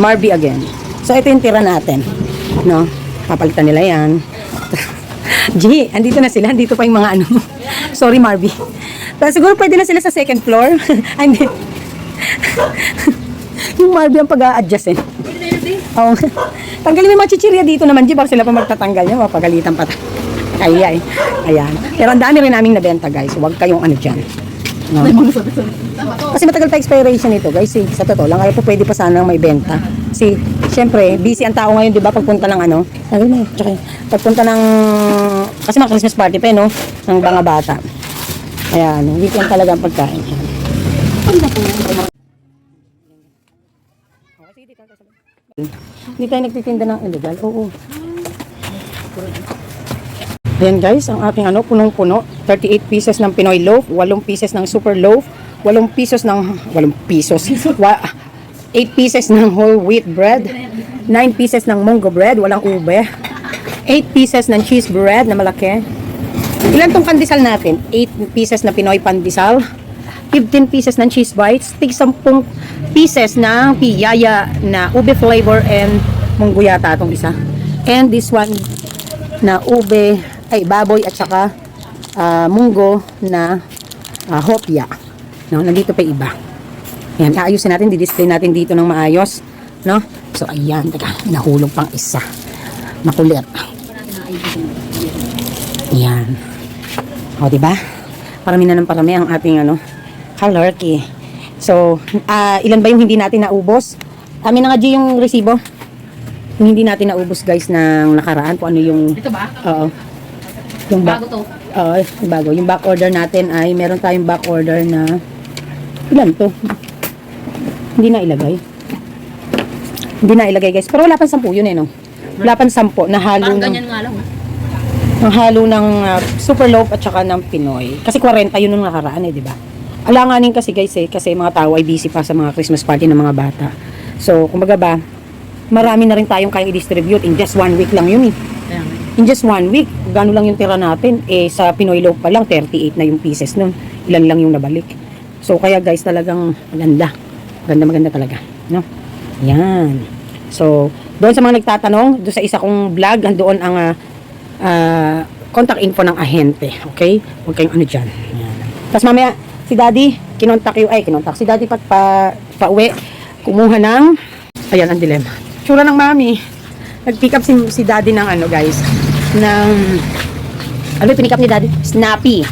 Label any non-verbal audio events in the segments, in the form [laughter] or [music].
Marby again. So, ito yung tira natin. No? Papalitan nila yan. [laughs] G, andito na sila. Andito pa yung mga ano. [laughs] Sorry, Marby. Pero siguro pwede na sila sa second floor. [laughs] Hindi. yung Marby ang pag-a-adjust eh. Oo. Tanggalin mo yung mga chichirya dito naman, G. Baka sila pa magtatanggal niya. Mapagalitan pa. Kaya eh. Ayan. Pero ang dami rin namin nabenta, guys. Huwag kayong ano dyan. No? Kasi matagal pa expiration nito, guys. Eh. Sa totoo lang, kaya po pwede pa sanang may benta. Kasi, syempre, busy ang tao ngayon, di ba? Pagpunta ng ano, sabi mo, tsaka, pagpunta ng, kasi mga Christmas party pa, eh, no? Ng mga bata. Ayan, weekend talaga ang pagkain. Hindi tayo nagtitinda ng illegal. Oo. Ayan guys, ang ating ano, punong-puno. 38 pieces ng Pinoy loaf, 8 pieces ng super loaf, 8 pieces ng, 8 pesos, [laughs] wa, 8 pieces ng whole wheat bread, 9 pieces ng munggo bread, walang ube, 8 pieces ng cheese bread na malaki. Ilan tong pandesal natin? 8 pieces na Pinoy pandesal, 15 pieces ng cheese bites, tig 10 pieces ng piyaya na ube flavor and munggo yata itong isa. And this one na ube, ay baboy at saka ah, munggo na ah, hopya. No, nandito pa iba. Ayan, aayusin natin, di-display natin dito ng maayos. No? So, ayan, teka, nahulog pang isa. Makulit. Ayan. O, diba? Parami na ng parami ang ating, ano, halarchy. So, ah, ilan ba yung hindi natin naubos? Amin na nga, G, yung resibo. Yung hindi natin naubos, guys, ng nakaraan. Kung ano yung... Ito ba? Oo. Yung back, Bago to. Oo, bago. Yung back order natin ay meron tayong back order na ilan to? Hindi na ilagay. Hindi na ilagay guys. Pero wala pang sampu yun eh no. Wala pang sampu na halo Parang ng, ganyan nga lang. ng halo ng ah, super loaf at saka ng Pinoy. Kasi 40 yun nung nakaraan eh, di ba? Alanganin kasi guys eh, kasi mga tao ay busy pa sa mga Christmas party ng mga bata. So, kumbaga ba, marami na rin tayong kayang i-distribute in just one week lang yun eh. In just one week, gano'n lang yung tira natin. Eh, sa Pinoy loaf pa lang, 38 na yung pieces nun. Ilan lang yung nabalik. So, kaya guys, talagang maganda. Maganda, maganda talaga. No? Yan. So, doon sa mga nagtatanong, doon sa isa kong vlog, doon ang ah, ah, contact info ng ahente. Okay? Huwag kayong ano dyan. Yan. Tapos mamaya, si daddy, kinontak yung, ay, kinontak. Si daddy pat pa, pa uwi, kumuha ng, ayan, ang dilemma. Tsura ng mami nag-pick up si, si daddy ng ano guys ng ano up ni daddy? Snappy.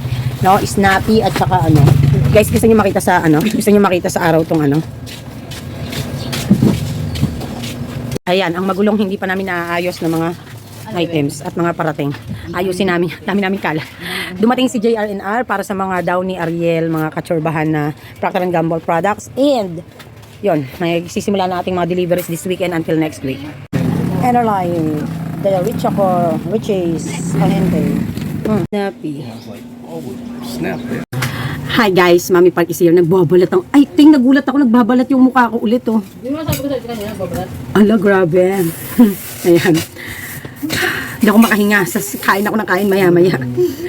No? Snappy at saka ano. Guys gusto niyo makita sa ano? Gusto niyo makita sa araw tong ano? Ayan ang magulong hindi pa namin naaayos ng mga items at mga parating. Ayusin namin dami namin kala. Dumating si JRNR para sa mga Downy Ariel mga katsurbahan na Procter Gamble products. And yon may sisimula na ating mga deliveries this weekend until next week. Enerline, the rich ako, which is ahente. Hmm. Snappy. Hi guys, Mami Park is here. Nagbabalat ang... Ay, ting, nagulat ako. Nagbabalat yung mukha ko ulit, oh. Di mo sabi ko sa kanina, babalat. Ala, grabe. [laughs] Ayan. Hindi ako makahinga. Sa kain ako ng kain maya-maya.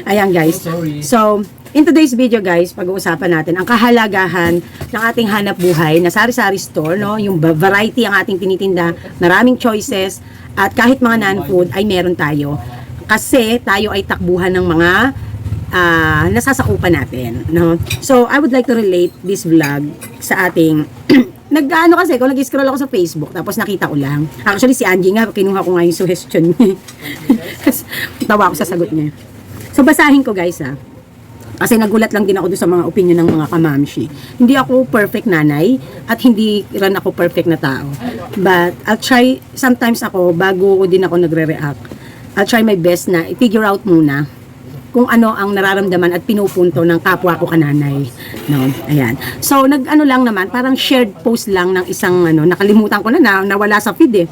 Ayan, guys. So, in today's video, guys, pag-uusapan natin ang kahalagahan ng ating hanap buhay na sari-sari store, no? Yung variety ang ating tinitinda, maraming choices, at kahit mga non-food ay meron tayo. Kasi tayo ay takbuhan ng mga ah, nasasakupan natin, no? So, I would like to relate this vlog sa ating [clears throat] nag-ano kasi, kung nag-scroll ako sa Facebook, tapos nakita ko lang. Actually, si Angie nga, kinuha ko nga yung [laughs] suggestion niya. Tawa ako sa sagot niya. So, basahin ko guys ha. Kasi nagulat lang din ako sa mga opinion ng mga kamamshi. Hindi ako perfect nanay at hindi rin ako perfect na tao. But I'll try, sometimes ako, bago ko din ako nagre-react, I'll try my best na i-figure out muna kung ano ang nararamdaman at pinupunto ng kapwa ko kananay. No, ayan. So, nag-ano lang naman, parang shared post lang ng isang, ano, nakalimutan ko na, na nawala sa feed eh.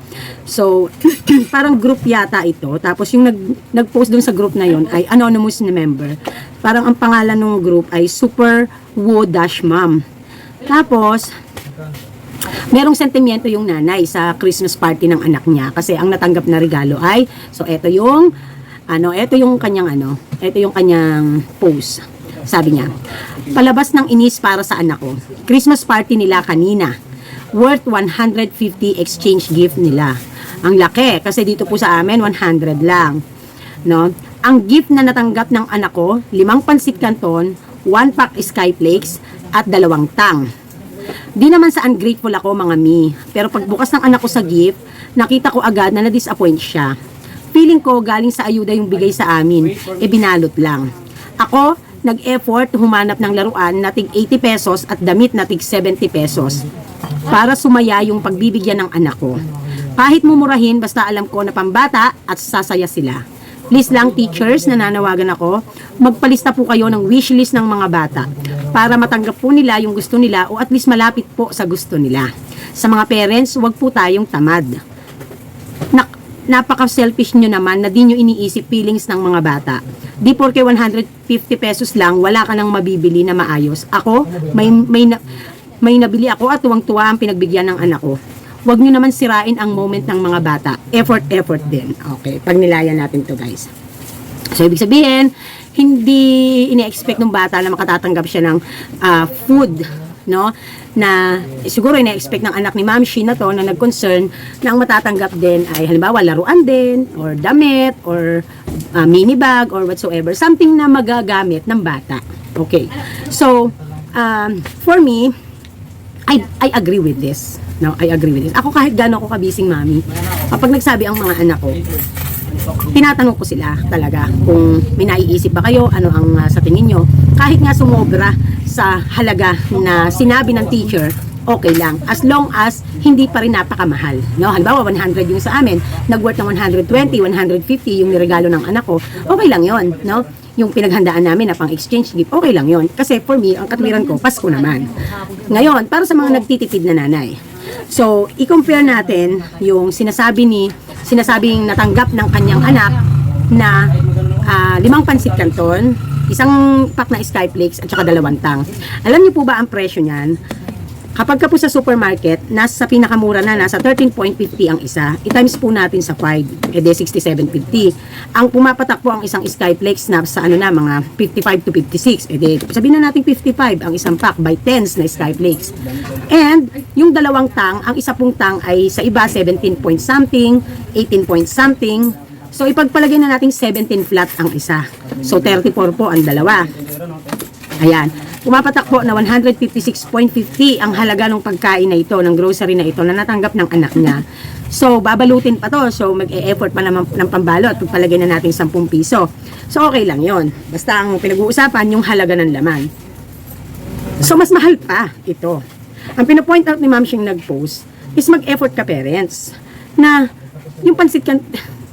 So, [clears throat] parang group yata ito. Tapos yung nag, nag-post dun sa group na yon ay anonymous na member. Parang ang pangalan ng group ay Super Wo Dash Mom. Tapos, merong sentimiento yung nanay sa Christmas party ng anak niya kasi ang natanggap na regalo ay so eto yung ano eto yung kanyang ano eto yung kanyang post sabi niya palabas ng inis para sa anak ko Christmas party nila kanina worth 150 exchange gift nila. Ang laki kasi dito po sa amin 100 lang. No? Ang gift na natanggap ng anak ko, limang pansit canton, one pack skyflakes at dalawang tang. Di naman sa ungrateful ako mga mi, pero pagbukas ng anak ko sa gift, nakita ko agad na na-disappoint siya. Feeling ko galing sa ayuda yung bigay sa amin, e binalot lang. Ako, nag-effort humanap ng laruan na tig 80 pesos at damit na tig 70 pesos para sumaya yung pagbibigyan ng anak ko. Kahit mumurahin, basta alam ko na pambata at sasaya sila. Please lang teachers, nananawagan ako, magpalista po kayo ng wishlist ng mga bata para matanggap po nila yung gusto nila o at least malapit po sa gusto nila. Sa mga parents, huwag po tayong tamad. Nak napaka-selfish nyo naman na di nyo iniisip feelings ng mga bata. Di porke 150 pesos lang, wala ka nang mabibili na maayos. Ako, may, may, na, may nabili ako at tuwang-tuwa ang pinagbigyan ng anak ko. Huwag nyo naman sirain ang moment ng mga bata. Effort, effort din. Okay, pag nilayan natin to guys. So, ibig sabihin, hindi ini-expect ng bata na makatatanggap siya ng ah, food, no? Na siguro ina-expect ng anak ni Ma'am Shi na to na nag-concern na ang matatanggap din ay halimbawa laruan din, or damit, or ah, mini bag, or whatsoever. Something na magagamit ng bata. Okay. So, um, for me, I, I agree with this. No, I agree with this. Ako kahit gano'n ako kabising mami, kapag nagsabi ang mga anak ko, tinatanong ko sila talaga kung may naiisip ba kayo, ano ang ah, sa tingin nyo. Kahit nga sumobra sa halaga na sinabi ng teacher, okay lang. As long as hindi pa rin napakamahal. No? Halimbawa, 100 yung sa amin, nag-worth ng 120, 150 yung niregalo ng anak ko, okay lang yon no? Yung pinaghandaan namin na pang exchange gift, okay lang yon Kasi for me, ang katwiran ko, Pasko naman. Ngayon, para sa mga nagtitipid na nanay, So, i-compare natin yung sinasabi ni sinasabing natanggap ng kanyang anak na ah, limang pansit canton, isang pack na skyflakes at saka dalawang tang. Alam niyo po ba ang presyo niyan? Kapag ka po sa supermarket, nasa pinakamura na, nasa 13.50 ang isa. I-times po natin sa 5, edi 67.50. Ang pumapatak po ang isang skyflakes na sa ano na, mga 55 to 56. Edi sabihin na natin 55 ang isang pack by 10s na skyflakes. And yung dalawang tang, ang isa pong tang ay sa iba 17 point something, 18 point something. So ipagpalagay na natin 17 flat ang isa. So 34 po ang dalawa. Ayan. Pumapatak po na 156.50 ang halaga ng pagkain na ito, ng grocery na ito, na natanggap ng anak niya. So, babalutin pa to. So, mag-e-effort pa naman ng pambalot. Pagpalagay na natin 10 piso. So, okay lang yon Basta ang pinag-uusapan, yung halaga ng laman. So, mas mahal pa ito. Ang pinapoint out ni Ma'am Shing nag-post is mag-effort ka parents na yung pansit kan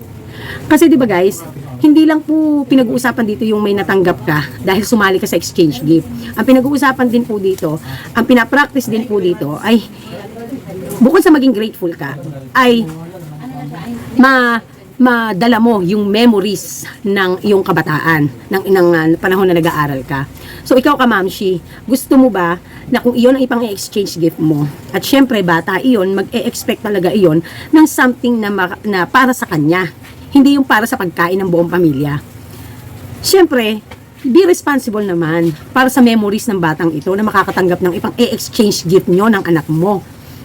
[laughs] kasi 'di ba guys, hindi lang po pinag-uusapan dito yung may natanggap ka dahil sumali ka sa exchange gift. Ang pinag-uusapan din po dito, ang pinapractice din po dito ay bukod sa maging grateful ka, ay ma madala mo yung memories ng iyong kabataan ng ng uh, panahon na nag-aaral ka. So ikaw ka Mamshi, gusto mo ba na kung iyon ang ipang-exchange gift mo at syempre bata iyon, mag-e-expect talaga iyon ng something na, na para sa kanya, hindi yung para sa pagkain ng buong pamilya. Syempre, be responsible naman para sa memories ng batang ito na makakatanggap ng ipang e-exchange gift nyo ng anak mo.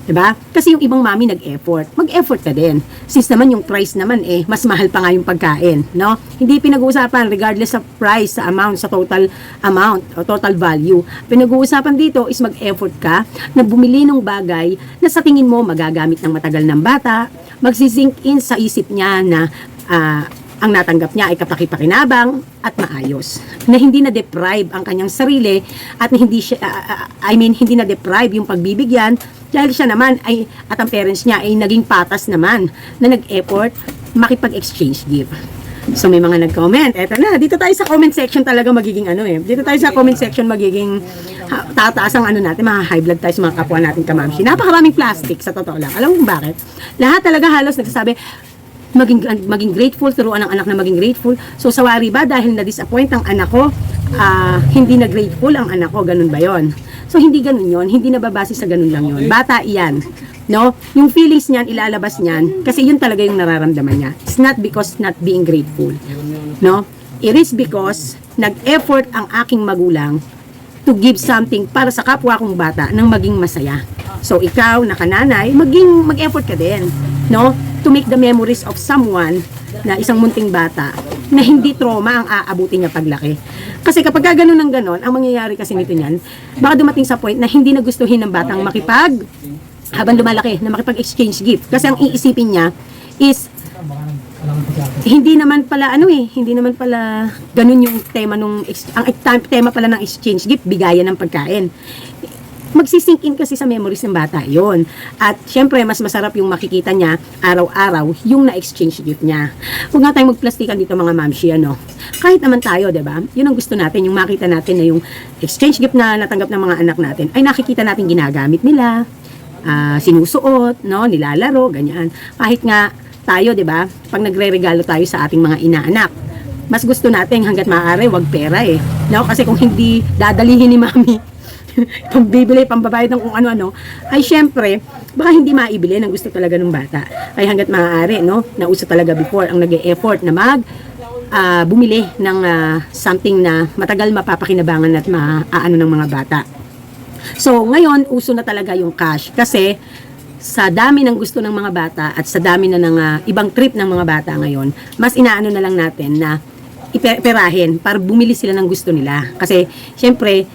'Di ba? Kasi yung ibang mami nag-effort. Mag-effort ka din. Since naman yung price naman eh, mas mahal pa nga yung pagkain, no? Hindi pinag-uusapan regardless sa price, sa amount, sa total amount, o total value. Pinag-uusapan dito is mag-effort ka na bumili ng bagay na sa tingin mo magagamit ng matagal ng bata, magsisink in sa isip niya na ah, ang natanggap niya ay kapakipakinabang at maayos. Na hindi na deprive ang kanyang sarili at hindi siya ah, ah, I mean hindi na deprive yung pagbibigyan dahil siya naman ay at ang parents niya ay naging patas naman na nag-effort makipag-exchange gift. So may mga nag-comment. Eto na, dito tayo sa comment section talaga magiging ano eh. Dito tayo sa comment section magiging ha, tataas ang ano natin, mga high blood tayo sa mga kapwa natin kamamshi. Napakaraming plastic sa totoo lang. Alam mo bakit? Lahat talaga halos nagsasabi, maging maging grateful turuan ng anak na maging grateful. So sawari ba dahil na disappoint ang anak ko ah, hindi na grateful ang anak ko ganun ba yon so hindi ganun yon hindi nababase sa ganun lang yon bata iyan no? Yung feelings niyan ilalabas niyan kasi yun talaga yung nararamdaman niya. It's not because not being grateful no? It is because nag-effort ang aking magulang to give something para sa kapwa kong bata nang maging masaya. So ikaw na kananay, maging mag-effort ka din, no? To make the memories of someone na isang munting bata na hindi trauma ang aabutin niya paglaki. Kasi kapag ka ganun ng ganun, ang mangyayari kasi nito niyan, baka dumating sa point na hindi nagustuhin ng batang makipag habang lumalaki na makipag-exchange gift. Kasi ang iisipin niya is hindi naman pala ano eh, hindi naman pala ganun yung tema nung ang tema pala ng exchange gift, bigayan ng pagkain. Magsisink in kasi sa memories ng bata yon At syempre, mas masarap yung makikita niya araw-araw yung na-exchange gift niya. Huwag nga tayong magplastikan dito mga mamshi, ano. Kahit naman tayo, 'di ba? Yun ang gusto natin, yung makita natin na yung exchange gift na natanggap ng mga anak natin, ay nakikita natin ginagamit nila, ah, sinusuot, no, nilalaro, ganyan. Kahit nga tayo, 'di ba? Pag nagre-regalo tayo sa ating mga inaanak, mas gusto natin hangga't maaari wag pera eh. No, kasi kung hindi dadalihin ni mami [laughs] pambibili, pambabayad ng kung ano-ano, ay syempre, baka hindi maibili ng gusto talaga ng bata. Ay hangga't maaari, no? Nauso talaga before ang nag effort na mag ah, bumili ng ah, something na matagal mapapakinabangan at maaano ng mga bata. So, ngayon, uso na talaga yung cash kasi sa dami ng gusto ng mga bata at sa dami na ng ah, ibang trip ng mga bata ngayon, mas inaano na lang natin na iperahin para bumili sila ng gusto nila. Kasi, syempre,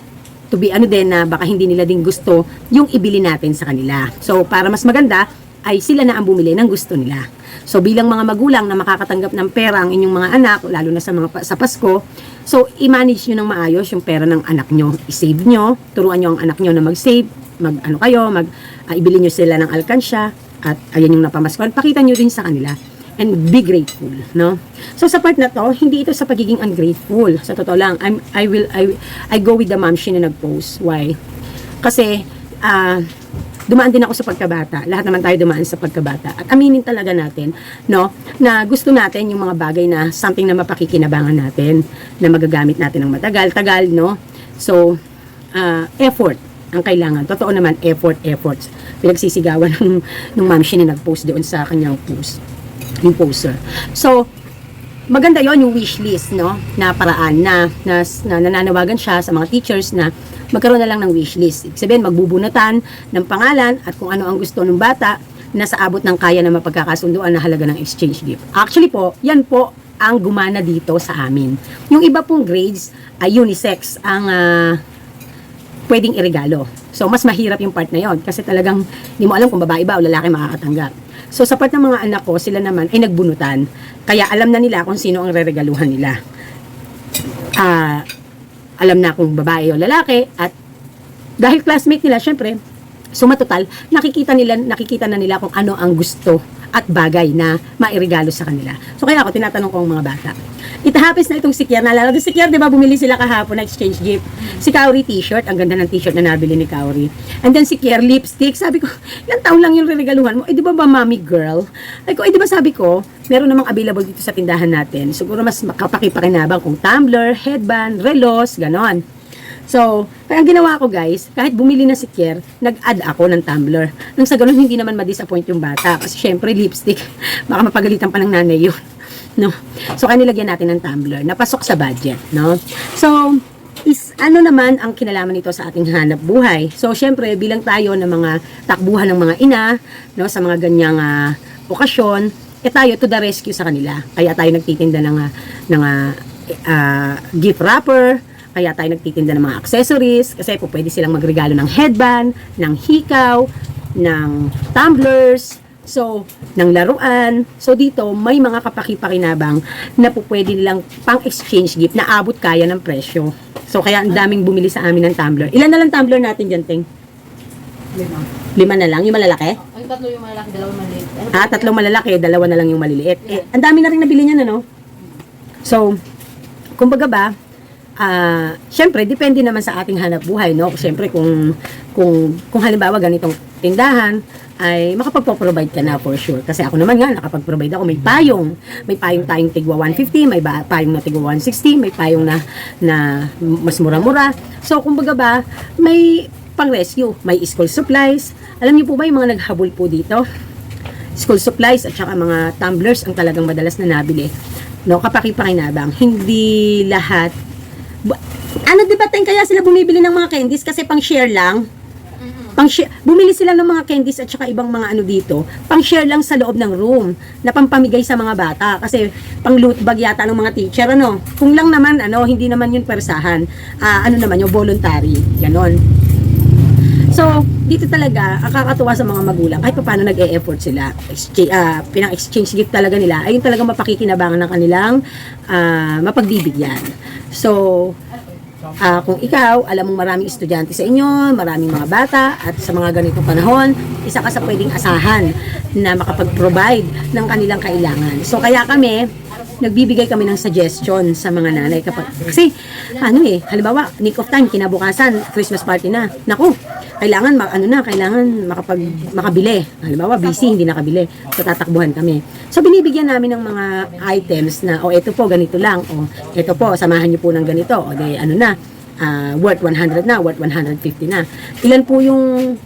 to be ano din na baka hindi nila din gusto yung ibili natin sa kanila. So, para mas maganda, ay sila na ang bumili ng gusto nila. So, bilang mga magulang na makakatanggap ng pera ang inyong mga anak, lalo na sa mga sa Pasko, so, i-manage nyo ng maayos yung pera ng anak nyo. I-save nyo, turuan nyo ang anak nyo na mag-save, mag ano kayo, mag ah, ibili nyo sila ng alkansya, at ayan yung napamaskon. Pakita nyo din sa kanila and be grateful, no? So sa part na to, hindi ito sa pagiging ungrateful. Sa totoo lang, I'm I will I I go with the mom she na nag-post. Why? Kasi ah dumaan din ako sa pagkabata. Lahat naman tayo dumaan sa pagkabata. At aminin talaga natin, no, na gusto natin yung mga bagay na something na mapakikinabangan natin, na magagamit natin ng matagal-tagal, no? So, ah, effort ang kailangan. Totoo naman, effort, efforts. Pinagsisigawan [laughs] ng, ng ma'am siya na nag-post doon sa kanyang post. Yung poster. So, maganda yon yung wish list, no? Na paraan na, na, na nananawagan siya sa mga teachers na magkaroon na lang ng wish list. Ibig sabihin, magbubunutan ng pangalan at kung ano ang gusto ng bata na sa abot ng kaya na mapagkakasunduan na halaga ng exchange gift. Actually po, yan po ang gumana dito sa amin. Yung iba pong grades ay unisex ang ah, pwedeng iregalo. So, mas mahirap yung part na yon kasi talagang hindi mo alam kung babae ba o lalaki makakatanggap. So, sa part ng mga anak ko, sila naman ay nagbunutan. Kaya alam na nila kung sino ang reregaluhan nila. Ah, alam na kung babae o lalaki at dahil classmate nila, syempre, sumatotal, nakikita nila, nakikita na nila kung ano ang gusto at bagay na mairegalo sa kanila. So kaya ako tinatanong ko ang mga bata. It happens na itong si Kier. Naalala ko si di ba bumili sila kahapon na exchange gift. Si Kaori t-shirt, ang ganda ng t-shirt na nabili ni Kaori. And then si Kier, lipstick. Sabi ko, [laughs] ilang taon lang yung reregaluhan mo? Eh di ba ba mommy girl? Ay ko, eh di ba sabi ko, meron namang available dito sa tindahan natin. Siguro mas makapakipakinabang kung tumbler, headband, relos, ganon. So, kaya ang ginawa ko guys, kahit bumili na si Kier, nag-add ako ng tumbler. Nang sa ganun, hindi naman ma-disappoint yung bata. Kasi syempre, lipstick, [laughs] baka mapagalitan pa ng nanay yun. [laughs] No? So, kaya nilagyan natin ng tumbler. Napasok sa budget. No? So, is ano naman ang kinalaman nito sa ating hanap buhay. So, syempre, bilang tayo ng mga takbuhan ng mga ina, no, sa mga ganyang ah, okasyon, eh tayo to the rescue sa kanila. Kaya tayo nagtitinda ng, ah, ng ah, ah, gift wrapper, kaya tayo nagtitinda ng mga accessories, kasi po pwede silang magregalo ng headband, ng hikaw, ng tumblers, so, ng laruan. So, dito, may mga kapaki-pakinabang na po pwede nilang pang-exchange gift na abot kaya ng presyo. So, kaya ang daming bumili sa amin ng tumbler. Ilan na lang tumbler natin dyan, Ting? Lima. Lima na lang, yung malalaki? Ang tatlo yung malaki, dalawang maliit. Ano Ah, tatlong malalaki, dalawa na lang yung maliliit. Eh, ang dami na rin nabili niyan, ano? So, kumbaga ba, ah, syempre, depende naman sa ating hanap buhay, no? Syempre, kung, kung, kung halimbawa ganitong tindahan, ay makapagpo-provide ka na for sure. Kasi ako naman nga, nakapag-provide ako. May payong. May payong tayong tigwa 150, may payong na tigwa 160, may payong na, na mas mura-mura. So, kumbaga ba, may pang-rescue, may school supplies. Alam niyo po ba yung mga naghabol po dito? school supplies at saka mga tumblers ang talagang madalas na nabili. No, kapakipakinabang. Hindi lahat Ano, di ba, Teng, kaya sila bumibili ng mga candies kasi pang share lang? Pang share, bumili sila ng mga candies at saka ibang mga ano dito, pang share lang sa loob ng room, na pampamigay sa mga bata. Kasi pang loot bag yata ng mga teacher, ano. Kung lang naman, ano, hindi naman yun persahan. Ah, ano naman yung voluntary. Ganon. So, dito talaga, kakatuwa sa mga magulang, kahit paano nag-e-effort sila, exchange, ah, pinang-exchange gift talaga nila, ayun talaga mapakikinabangan ng kanilang ah, mapagbibigyan. So, ah, kung ikaw, alam mong maraming estudyante sa inyo, maraming mga bata, at sa mga ganitong panahon, isa ka sa pwedeng asahan na makapag-provide ng kanilang kailangan. So, kaya kami, nagbibigay kami ng suggestion sa mga nanay kapag kasi ano eh halimbawa nick of time kinabukasan Christmas party na. Naku kailangan ma- ano na kailangan makapag makabili. Halimbawa busy hindi nakabili. So tatakbuhan kami. So binibigyan namin ng mga items na o ito po ganito lang. O ito po samahan niyo po ng ganito. O de ano na ah, worth 100 na worth 150 na. Ilan po yung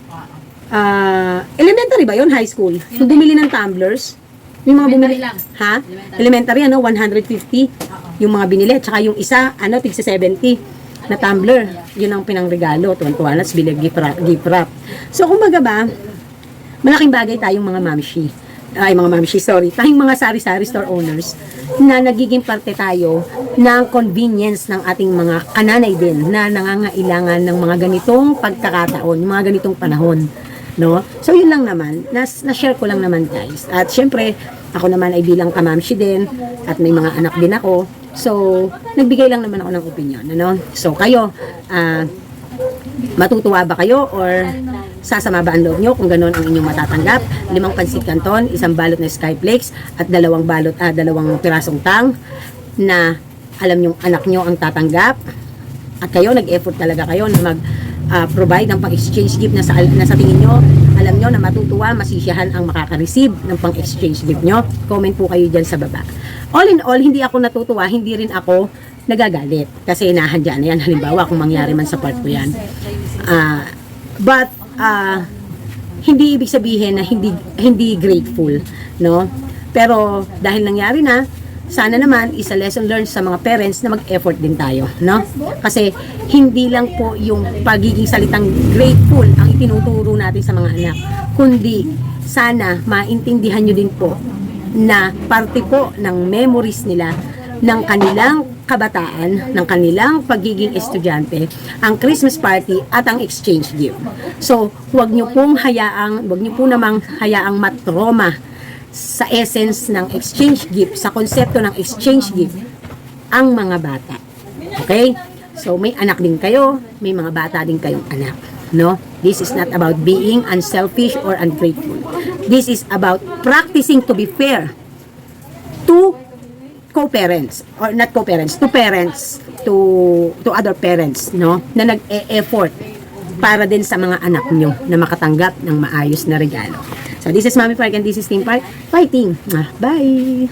ah, elementary ba yon high school. Yung bumili ng tumblers may mga bumili lang. ha? Elementary. elementary ano 150 yung mga binili tsaka yung isa ano tigsa 70 na tumbler. yun ang pinangregalo tuwan-tuwa na bili gift wrap, gift wrap. So kumbaga ba malaking bagay tayong mga mamshi. Ay mga mamshi sorry. Tayong mga sari-sari store owners na nagiging parte tayo ng convenience ng ating mga kananay din na nangangailangan ng mga ganitong pagkakataon yung mga ganitong panahon no? So yun lang naman. Nas na-share ko lang naman guys. At syempre ako naman ay bilang kamamshi din. At may mga anak din ako. So nagbigay lang naman ako ng opinion ano? So kayo ah matutuwa ba kayo or sasama ba ang loob nyo kung gano'n ang inyong matatanggap? Limang pansit canton, isang balot na skyflakes at dalawang balot, ah, dalawang pirasong tang na alam yung anak nyo ang tatanggap. At kayo nag-effort talaga kayo na mag ah, provide ng pang-exchange gift na sa, na sa tingin nyo alam nyo na matutuwa, masisiyahan ang makaka-receive ng pang-exchange gift nyo. Comment po kayo dyan sa baba. All in all, hindi ako natutuwa, hindi rin ako nagagalit. Kasi nahandyan na yan. Halimbawa, kung mangyari man sa part ko yan. Ah, but, ah, hindi ibig sabihin na hindi hindi grateful, no? Pero dahil nangyari na, sana naman isa lesson learned sa mga parents na mag-effort din tayo, no? Kasi hindi lang po yung pagiging salitang grateful ang itinuturo natin sa mga anak, kundi sana maintindihan nyo din po na parte po ng memories nila ng kanilang kabataan, ng kanilang pagiging estudyante, ang Christmas party at ang exchange gift. So, huwag nyo pong hayaang, huwag nyo po namang hayaang matroma sa essence ng exchange gift, sa konsepto ng exchange gift, ang mga bata. Okay? So, may anak din kayo, may mga bata din kayong anak. No? This is not about being unselfish or ungrateful. This is about practicing to be fair to co-parents or not co-parents to parents to to other parents no na nag-e-effort para din sa mga anak nyo na makatanggap ng maayos na regalo. So this is Mami Park and this is Team Park fighting. Ah, bye.